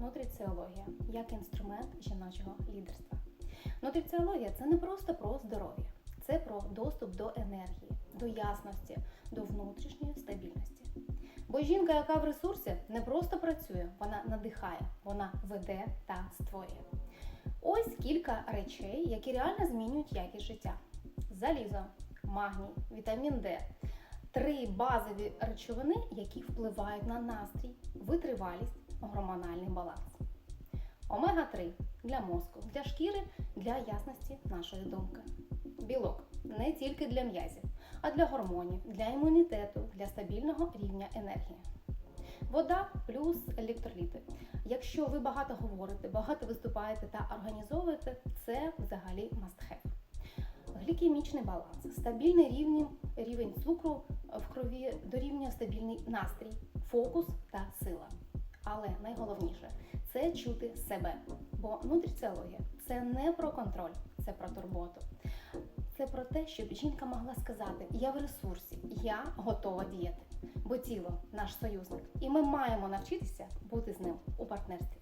нутриціологія як інструмент жіночого лідерства. Нутриціологія це не просто про здоров'я, це про доступ до енергії, до ясності, до внутрішньої стабільності. Бо жінка, яка в ресурсі, не просто працює, вона надихає, вона веде та створює. Ось кілька речей, які реально змінюють якість життя: залізо, магній, вітамін Д. Три базові речовини, які впливають на настрій, витривалість, гормональний баланс. Омега-3 для мозку, для шкіри, для ясності нашої думки. Білок не тільки для м'язів, а для гормонів, для імунітету, для стабільного рівня енергії. Вода плюс електроліти. Якщо ви багато говорите, багато виступаєте та організовуєте, це взагалі must have. Глікемічний баланс, стабільний рівень, рівень цукру в крові дорівнює стабільний настрій, фокус та сила. Але найголовніше це чути себе. Бо нутриціологія це не про контроль, це про турботу. Це про те, щоб жінка могла сказати: Я в ресурсі, я готова діяти. Бо тіло наш союзник, і ми маємо навчитися бути з ним у партнерстві.